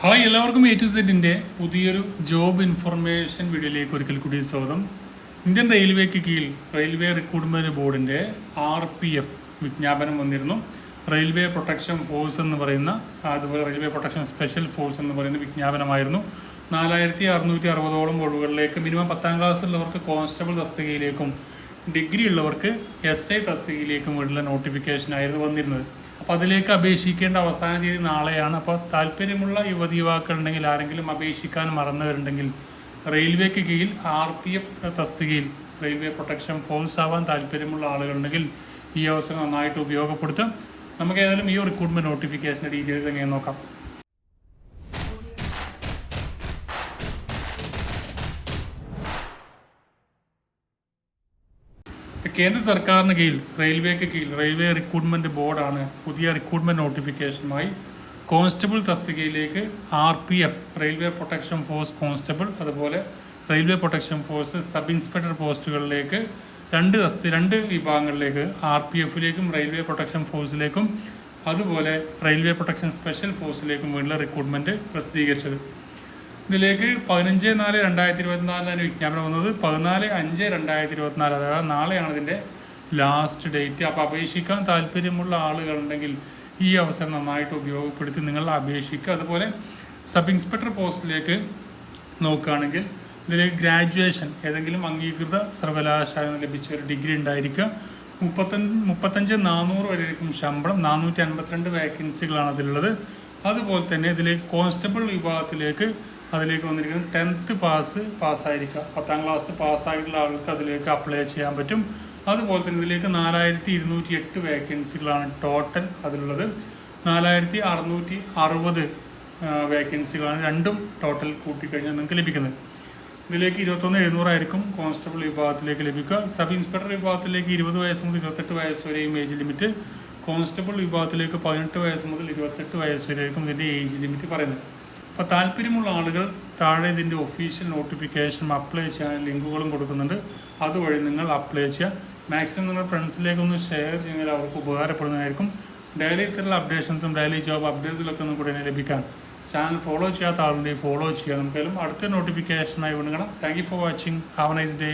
Hi എല്ലാവർക്കും A to സെറ്റിന്റെ പുതിയൊരു ജോബ് ഇൻഫർമേഷൻ വീഡിയോയിലേക്ക് ഒരിക്കൽ കൂടി സ്വാഗതം. ഇന്ത്യൻ റെയിൽവേക്ക് കീഴിൽ റെയിൽവേ റിക്രൂട്ട്മെന്റ് ബോർഡിന്റെ ആർ പി എഫ് വിജ്ഞാപനം വന്നിരുന്നു. റെയിൽവേ പ്രൊട്ടക്ഷൻ ഫോഴ്സ് എന്ന് പറയുന്ന അതുപോലെ റെയിൽവേ പ്രൊട്ടക്ഷൻ സ്പെഷ്യൽ ഫോഴ്സ് എന്ന് പറയുന്ന വിജ്ഞാപനമായിരുന്നു. നാലായിരത്തി അറുന്നൂറ്റി അറുപതോളം ഒഴിവുകളിലേക്ക് മിനിമം പത്താം ക്ലാസ്സുള്ളവർക്ക് കോൺസ്റ്റബിൾ തസ്തികയിലേക്കും ഡിഗ്രി ഉള്ളവർക്ക് എസ് ഐ തസ്തികയിലേക്കും ഉള്ള നോട്ടിഫിക്കേഷൻ ആയിരുന്നു വന്നിരുന്നത്. അപ്പോൾ അതിലേക്ക് അപേക്ഷിക്കേണ്ട അവസാന തീയതി നാളെയാണ്. അപ്പോൾ താല്പര്യമുള്ള യുവതി യുവാക്കൾ ഉണ്ടെങ്കിൽ ആരെങ്കിലും അപേക്ഷിക്കാൻ മറന്നവരുണ്ടെങ്കിൽ റെയിൽവേക്ക് കീഴിൽ ആർ പി എഫ് തസ്തികയിൽ റെയിൽവേ പ്രൊട്ടക്ഷൻ ഫോഴ്സ് ആവാൻ താല്പര്യമുള്ള ആളുകളുണ്ടെങ്കിൽ ഈ അവസരം നന്നായിട്ട് ഉപയോഗപ്പെടുത്തും. നമുക്ക് ഏതായാലും ഈ റിക്രൂട്ട്മെന്റ് നോട്ടിഫിക്കേഷന്റെ ഡീറ്റെയിൽസ് എങ്ങനെ നോക്കാം. കേന്ദ്ര സർക്കാരിന് കീഴിൽ റെയിൽവേക്ക് കീഴിൽ റെയിൽവേ റിക്രൂട്ട്മെന്റ് ബോർഡാണ് പുതിയ റിക്രൂട്ട്മെന്റ് നോട്ടിഫിക്കേഷനുമായി കോൺസ്റ്റബിൾ തസ്തികയിലേക്ക് R P F railway protection force constable അതുപോലെ railway protection force sub inspector പോസ്റ്റുകളിലേക്ക് രണ്ട് തസ്തി രണ്ട് വിഭാഗങ്ങളിലേക്ക് ആർ പി എഫിലേക്കും റെയിൽവേ പ്രൊട്ടക്ഷൻ ഫോഴ്സിലേക്കും അതുപോലെ റെയിൽവേ പ്രൊട്ടക്ഷൻ സ്പെഷ്യൽ ഫോഴ്സിലേക്കും വേണ്ടിയുള്ള റിക്രൂട്ട്മെന്റ് പ്രസിദ്ധീകരിച്ചത്. ഇതിലേക്ക് പതിനഞ്ച് നാല് രണ്ടായിരത്തി ഇരുപത്തിനാലിനാണ് വിജ്ഞാപനം വന്നത്. പതിനാല് അഞ്ച് രണ്ടായിരത്തി ഇരുപത്തിനാല് അതായത് നാളെയാണ് ഇതിന്റെ ലാസ്റ്റ് ഡേറ്റ് അപ്പോൾ അപേക്ഷിക്കാൻ താല്പര്യമുള്ള ആളുകളുണ്ടെങ്കിൽ ഈ അവസരം നന്നായിട്ട് ഉപയോഗപ്പെടുത്തി നിങ്ങൾ അപേക്ഷിക്കുക. അതുപോലെ സബ് ഇൻസ്പെക്ടർ പോസ്റ്റിലേക്ക് നോക്കുകയാണെങ്കിൽ ഇതിൽ ഗ്രാജുവേഷൻ ഏതെങ്കിലും അംഗീകൃത സർവകലാശാല ലഭിച്ച ഒരു ഡിഗ്രി ഉണ്ടായിരിക്കുക മുപ്പത്തഞ്ച് മുപ്പത്തഞ്ച് നാനൂറ് വരെയായിരിക്കും ശമ്പളം. നാനൂറ്റി അൻപത്തിരണ്ട് വേക്കൻസികളാണ് അതിലുള്ളത്. അതുപോലെ തന്നെ ഇതിലേക്ക് കോൺസ്റ്റബിൾ വിഭാഗത്തിലേക്ക് അതിലേക്ക് വന്നിരിക്കുന്നത് ടെൻത്ത് പാസ് പാസ്സായിരിക്കുക പത്താം ക്ലാസ് പാസ്സായിട്ടുള്ള ആൾക്ക് അതിലേക്ക് അപ്ലൈ ചെയ്യാൻ പറ്റും. അതുപോലെ തന്നെ ഇതിലേക്ക് നാലായിരത്തി ഇരുന്നൂറ്റി എട്ട് വേക്കൻസികളാണ് ടോട്ടൽ അതിലുള്ളത്. നാലായിരത്തി അറുന്നൂറ്റി അറുപത് വേക്കൻസികളാണ് രണ്ടും ടോട്ടൽ കൂട്ടിക്കഴിഞ്ഞാൽ നിങ്ങൾക്ക് ലഭിക്കുന്നത്. ഇതിലേക്ക് ഇരുപത്തൊന്ന് എഴുന്നൂറായിരിക്കും കോൺസ്റ്റബിൾ വിഭാഗത്തിലേക്ക് ലഭിക്കുക. സബ് ഇൻസ്പെക്ടർ വിഭാഗത്തിലേക്ക് ഇരുപത് വയസ്സ് മുതൽ ഇരുപത്തെട്ട് വയസ്സ് വരെയും ഏജ് ലിമിറ്റ് കോൺസ്റ്റബിൾ വിഭാഗത്തിലേക്ക് പതിനെട്ട് വയസ്സ് മുതൽ ഇരുപത്തെട്ട് വയസ്സ് വരെയായിരിക്കും ഇതിന്റെ ഏജ് ലിമിറ്റ് പറയുന്നത്. അപ്പോൾ താല്പര്യമുള്ള ആളുകൾ താഴെ ഇതിന്റെ ഒഫീഷ്യൽ നോട്ടിഫിക്കേഷനും അപ്ലൈ ചെയ്യാൻ ലിങ്കുകളും കൊടുക്കുന്നുണ്ട്. അതുവഴി നിങ്ങൾ അപ്ലൈ ചെയ്യുക. മാക്സിമം നിങ്ങളുടെ ഫ്രണ്ട്സിലേക്കൊന്ന് ഷെയർ ചെയ്യുന്നതിൽ അവർക്ക് ഉപകാരപ്പെടുന്നതായിരിക്കും. ഡെയിലി ഇത്തരത്തിലുള്ള അപ്ഡേഷൻസും ഡെയിലി ജോബ് അപ്ഡേറ്റ്സിലൊക്കെ ഒന്നും കൂടി ലഭിക്കാൻ. ചാനൽ ഫോളോ ചെയ്യാത്ത ആളുണ്ടെങ്കിൽ ഫോളോ ചെയ്യുക. നമുക്കെല്ലാം അടുത്ത നോട്ടിഫിക്കേഷനായി വീണ്ടും കാണാം. Thank you for watching have nice day